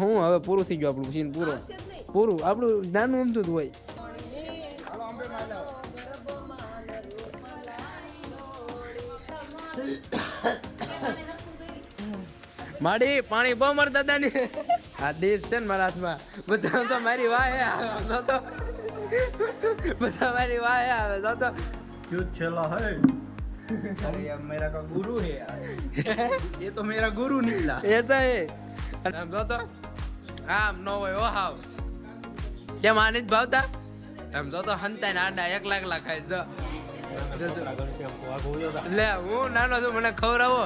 હું હવે પૂરું થઈ ગયું આપણું સીન પૂરો. પૂરું. આપણું નાનું અમતું હોય. માડી પાણી બહુ મારા દાદા આ દેશ છે ને મારા હાથમાં. બધા તો મારી વાહે આવે તો. બધા મારી વાહે આવે તો. ક્યું છેલા હે? અરે મેરા કા ગુરુ હે એ તો મેરા ગુરુ નીકળા એસા હે. આમ જો તો આમ નો હોય, ઓ હાવ. કેમ આ જ ભાવતા? સમજો તો હંતાઈ ને આડા એકલા એકલા ખાય, જો. લે, હું નાનો છું, મને ખવડાવો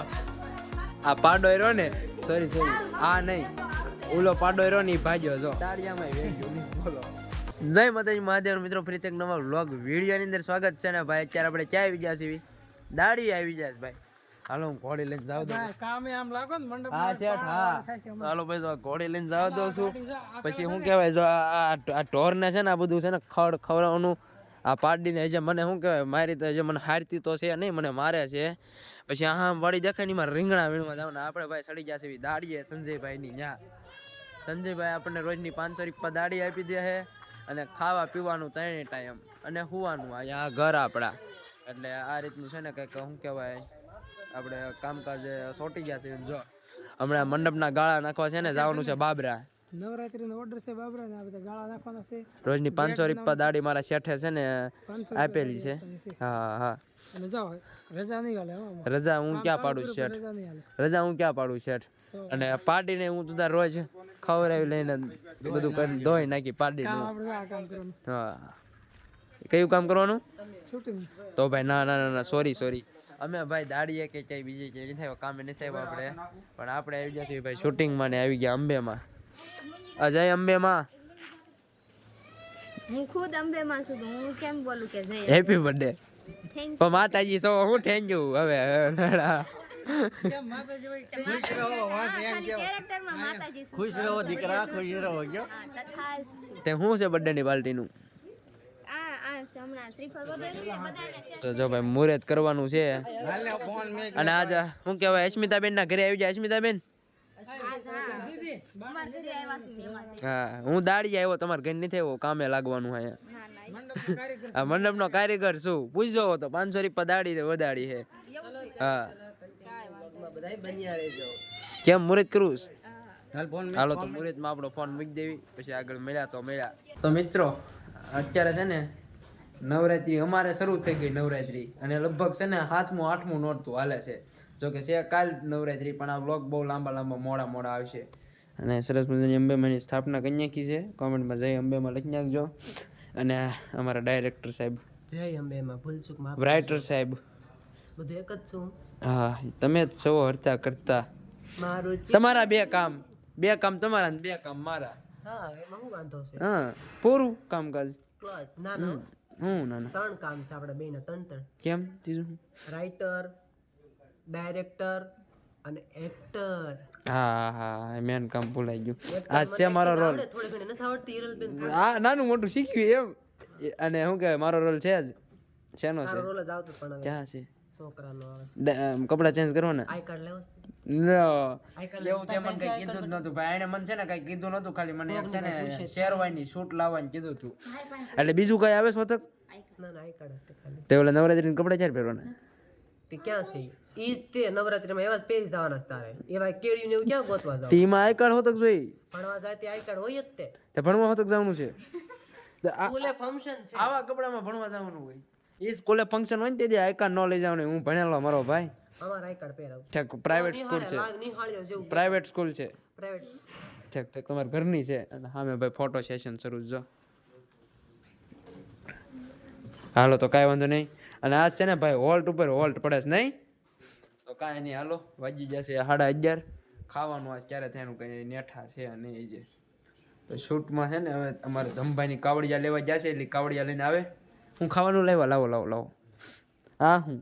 આ પાડો રહ્યો ને સોરી સોરી આ નહીં. ઓલો પાડો રહ્યો ને ભાજ્યો જો. જય માતાજી મહાદેવ મિત્રો, ફરીથી એક નવા વ્લોગ વિડીયોની અંદર સ્વાગત છે ને, ભાઈ, અત્યારે આપણે ક્યાં આવી ગયા છીએ? દાડી આવી ગયા છે, ભાઈ. હાલો હું ઘોડી લઈને જાવ દો કામે આમ લાગો ને મંડપ હા શેઠ હા. હાલો ભાઈ જો ઘોડી લઈને જાવ દો છું. પછી શું કહેવાય જો આ ઢોરને છે ને આ બધું છે ને ખડ ખવડાવવાનું આ પાડીને હજે મને શું કહેવાય મારી તો હજે મને હારતી તો છે નહીં મને મારે છે. પછી આ વળી દેખાયની મારે રીંગણા વીણવા જવાના આપણે ભાઈ સડી ગયા છે દાડીએ સંજયભાઈની ન્યા. સંજયભાઈ આપણને રોજની પાંચસો રૂપિયા દાડી આપી દે છે અને ખાવા પીવાનું ત્રણે ટાઈમ અને હુવાનું આ ઘર આપણા. એટલે આ રીતનું છે ને કંઈક શું કહેવાય આપણે કામકાજ સોટી ગયા છે જો હમણાં મંડપના ગાળા નાખવા છે ને જવાનું છે બાબરા. નવરાત્રી નો ઓર્ડર છે બાબરા ને આ બધા ગાળા નાખવાના છે. રોજની પાંચસો રૂપિયા દાડી મારા શેઠે છે ને આપેલી છે. હા હા. અને જાઓ રજા નહીં હાલે રજા હું ક્યાં પાડું શેઠ? રજા હું ક્યાં પાડું શેઠ? અને પાડીને હું તું રોજ ખવડાવી લઈને બધું કરી ધોઈ નાખી પાર્ટી હા. કયું કામ કરવાનું? તો ભાઈ ના ના ના ના સોરી સોરી અમે ભાઈ દાડીએ કે ક્યાંય બીજે ક્યાંય નહીં થાય કામે નહીં થાય આપણે. પણ આપણે આવી ગયા છીએ ભાઈ શૂટિંગમાં ને આવી ગયા અંબેમાં. અજય અંબેમાં. હું ખુદ અંબેમાં છું હું કેમ બોલું કે જય હેપી બર્થડે પણ માતાજી સો હું થેન્ક યુ હવે નડા ખુશ રહો દીકરા ખુશ રહો તે હું છે બર્થડે ની પાર્ટી નું તો જો ભાઈ મુહૂર્ત કરવાનું છે. અને આજે શું કહેવાય અસ્મિતાબેન ના ઘરે આવી જાય અસ્મિતાબેન? હા હું. દાડી આવ્યો તમારે ઘર નથી આવ્યો કામે લાગવાનું અહીંયા. આ મંડપ નો કારીગર શું? પૂછજો તો પાંચસો રૂપિયા દાડી વધારી છે. હા. કેમ મુહૂર્ત કરું? હાલો તો મુહૂર્તમાં આપણો ફોન મૂકી દેવી પછી આગળ મળ્યા તો મળ્યા. તો મિત્રો અત્યારે છે ને નવરાત્રી અમારે શરૂ થઈ ગઈ નવરાત્રી. અને લગભગ છે ને સાતમું આઠમું નોરતું હાલે છે. જો કે છે કાલ નવરાત્રી પણ આ બ્લોગ બહુ લાંબા લાંબા મોડા મોડા આવશે. અને સરસ મજાની અંબેમાની સ્થાપના કરી નાખી છે. કોમેન્ટમાં જય અંબેમાં લખી નાખજો. અને અમારા ડાયરેક્ટર સાહેબ. જય અંબેમાં ભૂલચૂક રાઇટર સાહેબ. બધું એક જ છું. હા તમે જ છો હરતા કરતા. મારું તમારા બે કામ. બે કામ તમારા ને બે કામ મારા. હા એમાં શું વાંધો છે? હા પૂરું કામકાજ. બસ ના ના. હું ના ત્રણ કામ છે આપણે બેના ત્રણ ત્રણ. કેમ? ત્રીજું રાઇટર ડાયરેક્ટર અને એક્ટર. હા હા મેન કામ ભૂલાઈ ગયું. આ છે મારો રોલ. થોડી ઘણી નથી આવડતી હિરલબેન આ નાનું મોટું શીખ્યું એમ. અને શું કહેવાય મારો રોલ છે જ. શેનો છે? રોલ જ આવતો પણ ક્યાં છે? છોકરાનો કપડાં ચેન્જ કરો ને આઈ કાર્ડ લેવો એવું તે મને કઈ કીધું જ નતું ભાઈ. એને મને છે ને કઈ કીધું નતું ખાલી મને એક છે ને શેરવાની શૂટ લાવવાની કીધું તું. એટલે બીજું કઈ આવે ખાલી. તે ઓલા નવરાત્રી કપડા ક્યારે પહેરવાના? તે ક્યાં છે? ઈ તે નવરાત્રીમાં એવા જ પહેરી જવાના તારે. એવા કેળિયું ને એવું ક્યાં ગોતવા જાવ? તેમાં આઈ કાર્ડ હોતક જોઈ. ભણવા જાય તે આઈ કાર્ડ હોય જ તે. તે ભણવા હોતક જવાનું છે. સ્કૂલે ફંક્શન છે. આવા કપડામાં ભણવા જવાનું હોય. ઈ સ્કૂલે ફંક્શન હોય ને તે આઈ કાર્ડ ન લઈ જવાનું હું ભણેલો મારો ભાઈ. અમારે આઈ કાર્ડ પહેરાવું ઠેક પ્રાઇવેટ સ્કૂલ છે. પ્રાઇવેટ સ્કૂલ છે. પ્રાઇવેટ ઠેક ઠેક તમારા ઘરની છે. અને સામે ભાઈ ફોટો સેશન શરૂ જો હાલો તો કાંઈ વાંધો નહીં. અને આજ છે ને ભાઈ હોલ્ટ ઉપર હોલ્ટ પડે છે નહીં? તો કાંઈ નહીં હાલો વાજી જશે સાડા અગિયાર. ખાવાનું આજ ક્યારે થયાનું કંઈ નેઠા છે નહીં એ જે. તો શૂટમાં છે ને હવે અમારે ધમભાઈની કાવડિયા લેવા જશે એટલે કાવડિયા લઈને આવે. હું ખાવાનું લેવા લાવો લાવો લાવો. હા હું.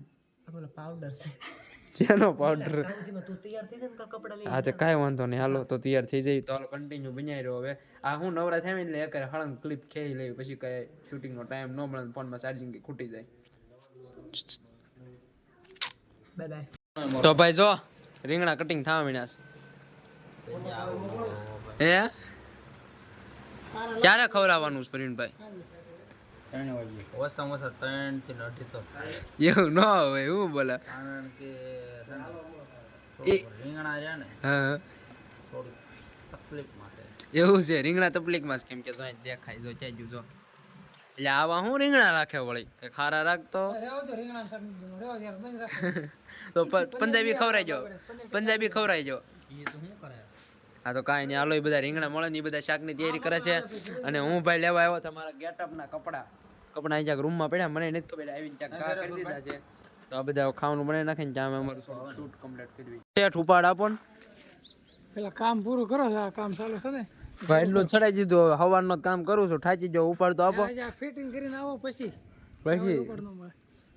પાવડર છે. જેનો પાવડર તું તૈયાર થઈ ને તાર લઈ હા તો કાંઈ વાંધો નહીં. હાલો તો તૈયાર થઈ જાય. તો હાલો કન્ટિન્યુ બનાવી રહ્યો હવે. આ હું નવરા થાય એટલે એક હળંગ ક્લિપ ખેઈ લેવી પછી કઈ શૂટિંગનો ટાઈમ ન મળે ફોનમાં ચાર્જિંગ ખૂટી જાય. બાય બાય તો ભાઈ જો રીંગણા કટિંગ થવા મીણ્યા છે. હે? ક્યારે ખવડાવવાનું છે પ્રવીણભાઈ ત્રણ વાગે. ઓછામાં ઓછા ત્રણથી અઢી તો એવું ન હોય હું બોલે? કારણ કે રીંગણા રહ્યા ને હા થોડી તકલીફ માટે. એવું છે રીંગણા તકલીફમાં જ કેમ કે જો દેખાય જો ત્યાં જો. એટલે આવા હું રીંગણા રાખે વળી? કે ખારા રાખતો? તો પ- પંજાબી ખવરાઈ જો પંજાબી ખવરાઈ જો એ તો શું કરે? હા તો કાંઈ નહીં. હાલો એ બધા રીંગણા મળે ને એ બધા શાકની તૈયારી કરે છે. અને હું ભાઈ લેવા આવ્યો તમારા ગેટઅપના કપડા. કપડા અહીં ક્યાંક રૂમમાં પડ્યા મને નથી ખબર આવીને ત્યાં કા કરી દીધા છે. તો આ બધા ખાવાનું બનાવી નાખીને ત્યાં અમે અમારું શૂટ કમ્પ્લીટ કરવી શેઠ ઉપાડ આપો ને. પેલા કામ પૂરું કરો આ કામ ચાલુ છે ને? ભાઈ એટલું ચડાઈ દીધું. હવે હવારનો કામ કરું છું. ઠાચી જો ઉપાડ તો આપો. ફિટિંગ કરીને આવો પછી. પછી?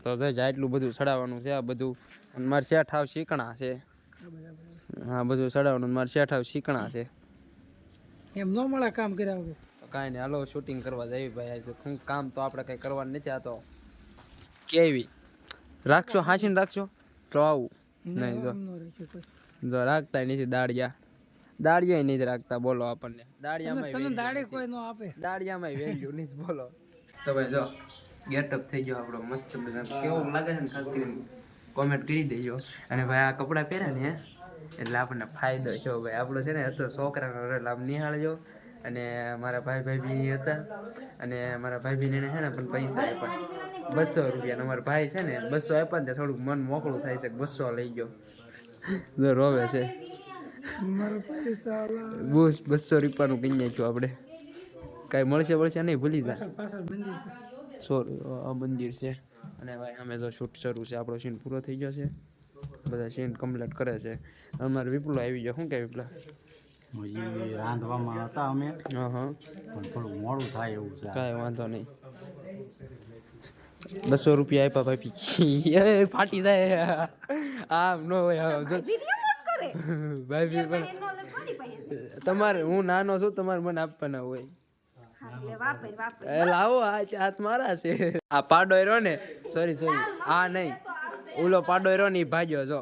તો જાય એટલું બધું ચડાવવાનું છે આ બધું. અને મારે શેઠ આવ શીકણા છે. હા બધું ચડાવવાનું મારે શેઠ શીખણા છે. એમ ન મળે કામ કર્યા વગર. તો કાંઈ નહીં હાલો શૂટિંગ કરવા જઈએ ભાઈ. કામ તો આપણે કંઈ કરવાનું નથી આ તો કેવી. રાખશો હાંસીને રાખશો? તો આવું. નહીં કોઈ. જો રાખતા નથી દાળિયા દાળિયા નહીં રાખતા બોલો આપણને. દાળિયામાં તને કોઈ ન આપે. દાળિયામાં વેલ્યુ નહીં બોલો. તો ભાઈ જો ગેટઅપ થઈ ગયો આપણો મસ્ત બધા. કેવું લાગે છે ને ખાસ કરીને કોમેન્ટ કરી દેજો. અને ભાઈ આ કપડાં પહેરે ને એટલે આપણને ફાયદો છે. ભાઈ આપણો છે ને હતો છોકરાનો લાભ નિહાળજો. અને મારા ભાઈ ભાભી હતા. અને મારા ભાભી એને છે ને પણ પૈસા આપ્યા. બસો રૂપિયા અમારા ભાઈ છે ને બસો આપ્યા ને થોડુંક મન મોકળું થાય છે બસો લઈ ગયો. જો રોવે છે. બસ બસો રૂપિયાનું કઈ નાખ્યું આપણે. કાંઈ મળશે મળશે નહીં ભૂલી જાય સોરી આ મંદિર છે. અને ભાઈ અમે તો શૂટ શરૂ છે. આપણો સીન પૂરો થઈ ગયો છે. બધા સીન કમ્પ્લીટ કરે છે. અમારે વિપુલો આવી ગયો. શું કે વિપલા રાંધવામાં હતા અમે. હા હા. પણ થોડું મોડું થાય એવું છે. કાંઈ વાંધો નહીં. બસો રૂપિયા આપ્યા ભાઈ ફાટી જાય. આમ નો હોય જો. ભાઈ તમારે હું નાનો છું તમારે મને આપવાના હોય. લાવો આ હાથ મારા છે. આ પાડો રહ્યો ને સોરી સોરી આ નહીં. ઓલો પાડો રહ્યો ને ભાગ્યો જો.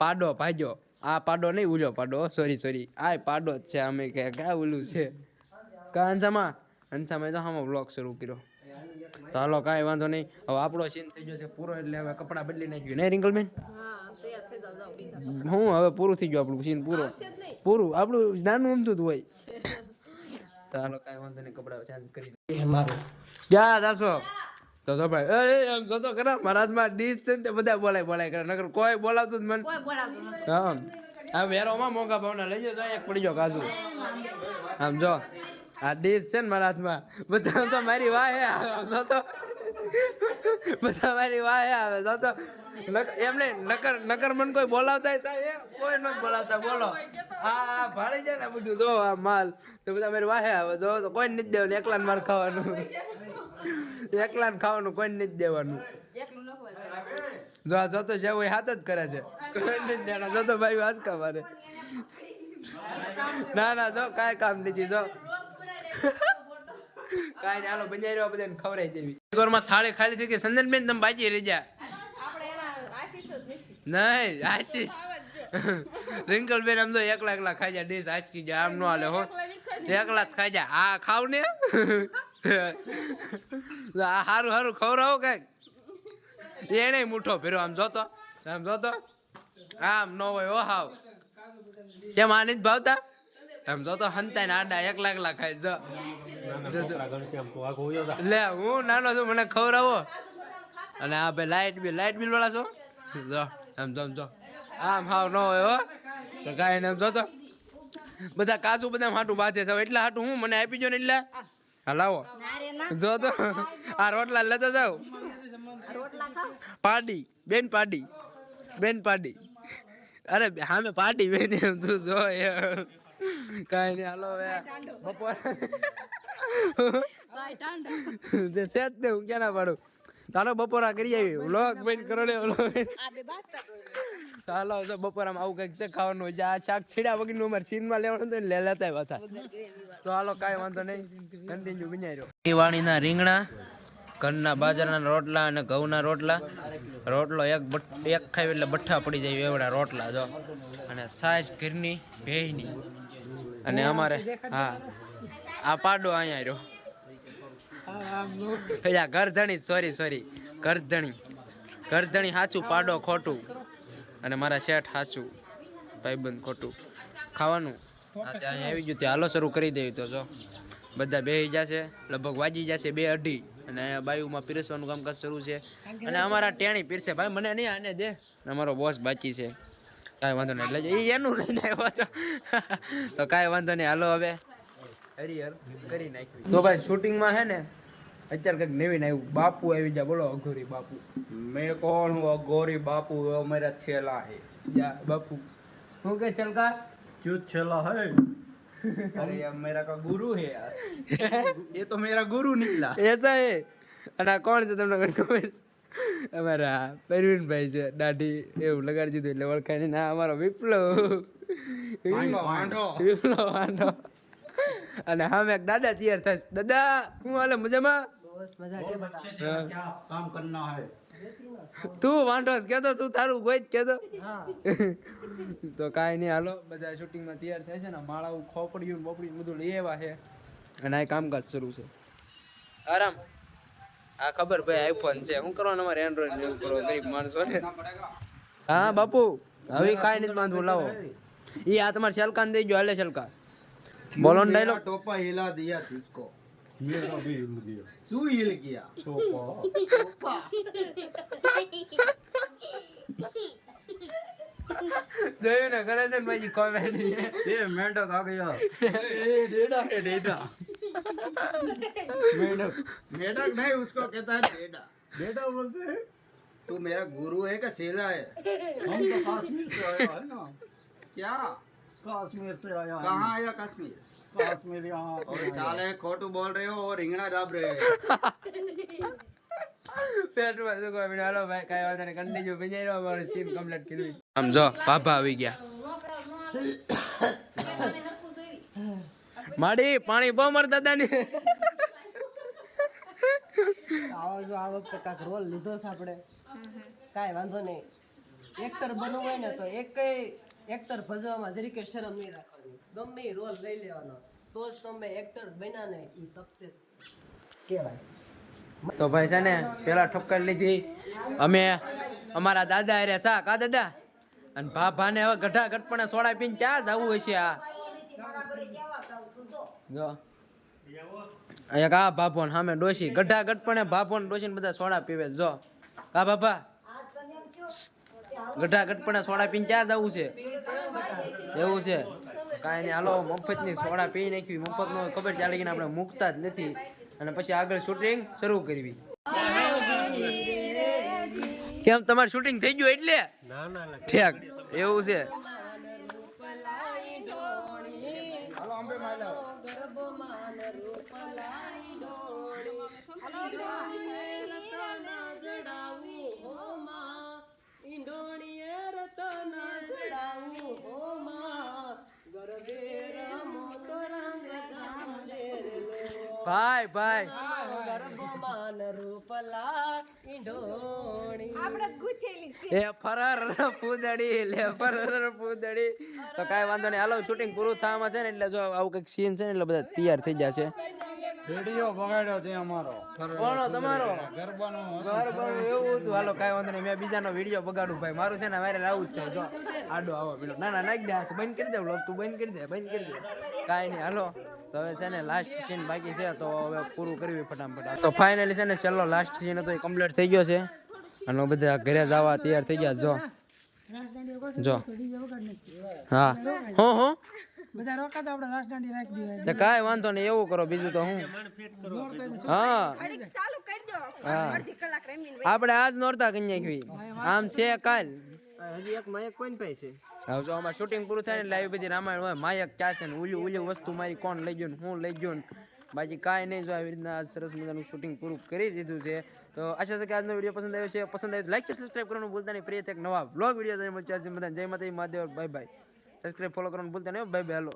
પાડો ભાગ્યો. આ પાડો નહીં ઉલો પાડો સોરી સોરી આ પાડો જ છે અમે કે કા ઉલું છે. કા અંજામાં અંજામાં તો હામાં બ્લોગ શરૂ કર્યો. તો હાલો કાંઈ વાંધો નહીં. હવે આપણો સીન થઈ ગયો છે પૂરો એટલે હવે કપડાં બદલી નાખ્યું. નહીં રિંકલબેન? હું હવે પૂરું થઈ ગયું આપણું સીન પૂરો. પૂરું. આપણું નાનું અમથું જ હોય. તો હાલો કાંઈ વાંધો નહીં કપડાં ચેન્જ કરી જા દાસો તો ભાઈ એ એમ જોતો કરે મારા હાથમાં ડીશ છે ને તે બધા બોલાય બોલાય કરે નકર કોઈ બોલાવતું જ મન. હા. આ વેરોમાં મોંઘા ભાવના લઈ જાઓ એક પડી જાઓ કાજુ. આમ જો આ ડીશ છે ને મારા હાથમાં બધા તો મારી વાહે આવે જો તો. બધા મારી વાહે આવે જો તો. નક- એમ નહીં નકર નકર મને કોઈ બોલાવતા થાય એ કોઈ નથી બોલાવતા બોલો. આ આ ભાળી જાય ને બધું જો આ માલ. તો બધા મારી વાહે આવે જો તો કોઈ નથી દેવાનું એકલા માર ખાવાનું. એકલા ને ખાવાનું કોઈ નથી દેવાનું. જો આ જોતો જેવું એ હાથ જ કરે છે. કોઈ નથી દેવાના. જોતો ભાઈ વાંચકા મારે. ના ના, જો કાંઈ કામ નથી, જો. કાંઈ ને હાલો બંજાઈ રહ્યો બધાને ખવડાવી દેવી. ઘરમાં થાળી ખાલી થઈ ગઈ. સંદનબેન તમે બાજી રહી જા નહીં, આશીષ. રિંકલ બેન આમ તો એકલા એકલા ખાઈ જાય, ડીશ આશકી જાય, આમ નો હાલે, હો. એકલા જ ખાઈ જાય. આ ખાવ ને હારું હારું ખવડાવો કંઈક. એને મૂઠો ફેરો આમ જોતો આમ જોતો. આમ નો હોય ઓ હાવ. કેમ આની જ ભાવતા? આમ જોતો હંતાઈ આડા એકલા લાખ ખાય જો, જો. લે હું નાનો છું મને ખવડાવો. અને આ ભાઈ લાઈટ બિલ લાઈટ બિલ વાળા છો? જો આમ જો જો. આમ હાવ નો હોય હો. તો કાંઈ ને આમ જો તો બધા કાચું બધા હાટું બાંધે છે. એટલા હાટું હું મને આપી જો ને એટલા? હા લાવો જો તો, આ રોટલા લેતો જાવ પાડી, બેન પાડી બેન પાડી. અરે, હામે પાડી બેન એમ તું જો કાંઈ નહીં, હાલો બપોર. તે સેટ ને હું ક્યાં ના પાડું તારો બપોરા કરી આવી. વ્લોગ બેન કરો ને વ્લોગ ચાલો તો બપોરામાં આવું કંઈક છે ખાવાનું હોય આ શાક છીડા વગરનું અમારે સીનમાં લેવાનું તો લે લેતા હતા. તો હાલો કાંઈ વાંધો નહીં. કન્ટિન્યુ બિનાઈ રહ્યો વાણીના રીંગણા ઘરના બાજરાના રોટલા અને ઘઉંના રોટલા. રોટલો એક એક ખાઈ એટલે બઠ્ઠા પડી જાય એવડા રોટલા જો. અને સાઈઝ ઘરની ભેજની અને અમારે હા. આ પાડો અહીંયા રહ્યો. અહીંયા ઘરધણી સોરી સોરી ઘરધણી. ઘરધણી સાચું પાડો ખોટું. અને મારા શેઠ સાચું ભાઈબંધ ખોટું. ખાવાનું. અહીંયા આવી ગયું તે હાલો શરૂ કરી દેવું તો જો. બધા બેસી જશે, લગભગ વાજી જશે બે અઢી. અને બાયુમાં પીરસવાનું કામકાજ શરૂ છે. અને અમારા ટેણી પીરસે, ભાઈ, મને નહીં આને દે. અમારો બોસ બાકી છે. કાંઈ વાંધો નહીં, એટલે એ એનું લઈને આવ્યો છો તો કાંઈ વાંધો નહીં, હાલો હવે. હરિહર કરી નાખ્યું. તો ભાઈ શૂટિંગમાં હે ને અત્યારે કંઈક નવીન આવ્યું. બાપુ આવી જા બોલો અઘોરી બાપુ. મેં કોણ હું? અઘોરી બાપુ મારા છેલા હે. જા બાપુ. શું કે છલકા? ક્યુ છેલા હે? અરે યાર મેરા કા ગુરુ હે યાર. એ તો મેરા ગુરુ નીકળા એસા હે અને કોણ છે તમને ખબર અમારા પરવીનભાઈ છે દાઢી એવું લગાડી દીધું એટલે ઓળખાય ના અમારો વિપ્લવ વિપ્લવ વાંઢો. અને હા મેં દાદા તૈયાર થાય દાદા હું હાલે મજામાં? તું વાંઢોસ કેતો તું તારું કોઈ જ કેતો તો કાંઈ નહીં હાલો બધા શૂટિંગમાં તૈયાર થાય છે ને માળાવું ખોપડીયું બોપડીયું બધું લઈ આવ્યા છે. અને આ કામકાજ શરૂ છે. આરામ. હા ખબર ભાઈ આઈફોન છે. હું કરવાનું અમારે એન્ડ્રોઈડ એવું કરો ગરીબ માણસો ને. હા બાપુ હવે કાંઈ નથી બાંધવું લાવો. એ આ તમારે શલકાન દઈ ગયો હાલે શલકા બોલો ને ડાયલોગ ટોપા હિલા દિયા થીસકો ને ડાયલોગ टोपा हिला दिया किसको मेरा भी हिल गया सू हिल गया टोपा જોયું ને કરે છે ને ભાઈ કોમેડી ये मेंढक आ गया डेढ़ा है डेढ़ा मेंढक मेढक नहीं उसको कहता है डेढ़ा बेटा बोलते हैं तू मेरा गुरु है का सेला है हम तो कश्मीर से आया है ना क्या कश्मीर से आया है कहाँ आया कश्मीर कश्मीर यहाँ और साले खोटू बोल रहे हो और रिंगना दाब रहे हो પેટમાં શું કોઈ હાલો ભાઈ કાંઈ વાંધો નહીં કન્ટિન્યુ ભીજાઈ રહ્યો અમારું સીન કમ્પ્લીટ કર્યું આમ જો પાપા આવી ગયા માડી પાણી બહુ માર દાદાની આવો જો આ વખતે કાંઈક રોલ લીધો છે આપણે કાંઈ વાંધો નહીં એક્ટર બનવું હોય ને તો એક એક્ટર ભજવામાં જરી કે શરમ નહીં રાખવાની ગમે રોલ લઈ લેવાનો, તો જ તમે એક્ટર બન્યા ને એ સક્સેસ કહેવાય. તો ભાઈ છે ને, પેલા ઠપકર લીધી. અમે અમારા દાદા અરે સા કા દાદા? અને ભા ભાને હવે ગઢા ગટપણે સોડા પીને ક્યાં જવું હશે આ? જો. અહીંયા કા ભાભોન સામે ડોશી? ગઢા ગટપણે ભાભોન ડોશી બધા સોડા પીવે જો. કા બાપા ગઢા પણ સોડા પીને ક્યાં જવું છે? એવું છે. કાંઈ નહીં, હાલો, મફતની સોડા પી નાખવી મફતનો ખબર ચાલે કે આપણે મૂકતા જ નથી. અને પછી આગળ શૂટિંગ શરૂ કરવી. કેમ, તમારું શૂટિંગ થઈ ગયું એટલે? ઠેક, એવું છે. ભાઈ ભાઈ. ગર્ભમાન રૂપલા ઈંડોણી એ ફરર પૂદડી લે ફરર પૂદડી તો કાઈ વાંધો નહીં. હાલો શૂટિંગ પૂરું થવામાં છે ને એટલે જો આવું કંઈક સીન છે ને એટલે બધા તૈયાર થઈ જશે વીડિયો બગાડ્યો તે અમારો. કોણો તમારો? ગરબાનો ગરબાનું એવું હતું. હાલો કાઈ વાંધો નહીં. મેં બીજાનો વીડિયો બગાડું ભાઈ. મારું છે ને વાયરલ આવું જ છે. જો આડો આવો પેલો. ના ના નાખી દે બંધ કરી દે vlog તું બંધ કરી દે બંધ કરી દે. કાંઈ નહીં. હાલો. તો હવે છે ને લાસ્ટ સીન બાકી છે તો હવે પૂરું કરવી ફટાફટ. તો ફાઇનલી છે ને છેલ્લો લાસ્ટ સીન હતો એ કમ્પ્લીટ થઈ ગયો છે. અને બધા ઘરે જવા તૈયાર થઈ ગયા જો. જો. હા. હું હું? બધા રોકાતા આપણે લાસ્ટ દાંડી રાખી દેવાય તો કાંઈ વાંધો નહીં એવું કરો બીજું તો હું. હા. ચાલુ કરી દો હા. અડધી આપણે આજ નોરતા કન્યા આમ છે કાલ. હજી એક માયક કોઈને પાસે? હવે જો આમાં શૂટિંગ પૂરું થાય ને લાઈવ બધી રામાયણ હોય. માયક ક્યાં છે ને? ઉલ્યું ઉલ્યું વસ્તુ મારી કોણ લઈ ગયું ને? હું લઈ ગયો ને? બાકી કાંઈ નહીં, જો આવી રીતના આજ સરસ મજાનું શૂટિંગ પૂરું કરી દીધું છે. તો આશા છે કે આજનો વીડિયો પસંદ આવ્યો છે. પસંદ આવ્યો લાઈક સબસ્ક્રાઈબ કરવાનું ભૂલતા નહીં. પ્રિય એક નવા બ્લોગ વીડિયો આજે બધા જય માતા Mahadev bye bye subscribe follow કરવાનું ભૂલતા નહીં. બાય બાય હાલો.